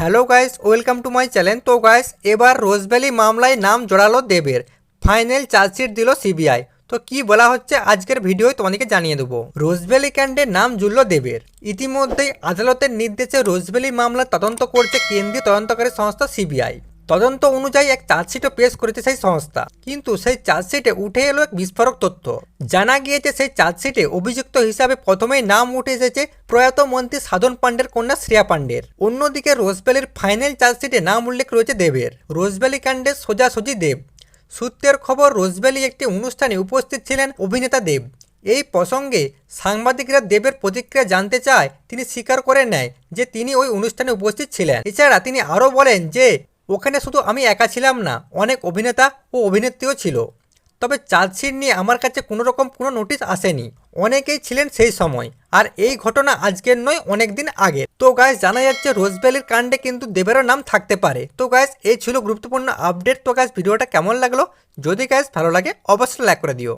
Hello guys welcome to my channel তো guys এবার Rose Valley মামলায় নাম জড়ালো দেবের। ফাইনাল চার্জশিট দিল সিবিআই তো কি বলা হচ্ছে আজকের ভিডিও তোমাদেরকে জানিয়ে দেবো। রোজভ্যালি ক্যান্ডে নাম জুড়ল দেবের। ইতিমধ্যেই আদালতের নির্দেশে রোজভ্যালি মামলা তদন্ত করছে কেন্দ্রীয় তদন্তকারী সংস্থা সিবিআই তদন্ত অনুযায়ী এক চার্জশিটও পেশ করেছে সেই সংস্থা। কিন্তু সেই চার্জশিটে উঠে এলো এক বিস্ফোরক তথ্য। জানা গিয়েছে সেই চার্জশিটে অভিযুক্ত হিসাবে প্রথমেই নাম উঠে এসেছে প্রয়াত মন্ত্রী সাধন পাণ্ডের কন্যা শ্রেয়া পাণ্ডের। অন্যদিকে রোজভ্যালির ফাইনাল চার্জশিটে নাম উল্লেখ রয়েছে দেবের। রোজভ্যালি কাণ্ডের সোজাসুজি দেব। সূত্রের খবর, রোজভ্যালি একটি অনুষ্ঠানে উপস্থিত ছিলেন অভিনেতা দেব। এই প্রসঙ্গে সাংবাদিকরা দেবের প্রতিক্রিয়া জানতে চায়, তিনি স্বীকার করে নেয় যে তিনি ওই অনুষ্ঠানে উপস্থিত ছিলেন। এছাড়া তিনি আরও বলেন যে ওখানে শুধু আমি একা ছিলাম না, অনেক অভিনেতা ও অভিনেত্রীও ছিল। তবে চার্জশিট নিয়ে আমার কাছে কোনো রকম কোনো নোটিশ আসেনি। অনেকেই ছিলেন সেই সময়, আর এই ঘটনা আজকের নয় অনেক দিন আগে। তো গাইস জানা যাচ্ছে রোজভ্যালির কাণ্ডে কিন্তু দেবেরও নাম থাকতে পারে। তো গাইস এই ছিল গুরুত্বপূর্ণ আপডেট তো গাইস ভিডিওটা কেমন লাগল? যদি গাইস ভালো লাগে, অবশ্যই লাইক করে দিও।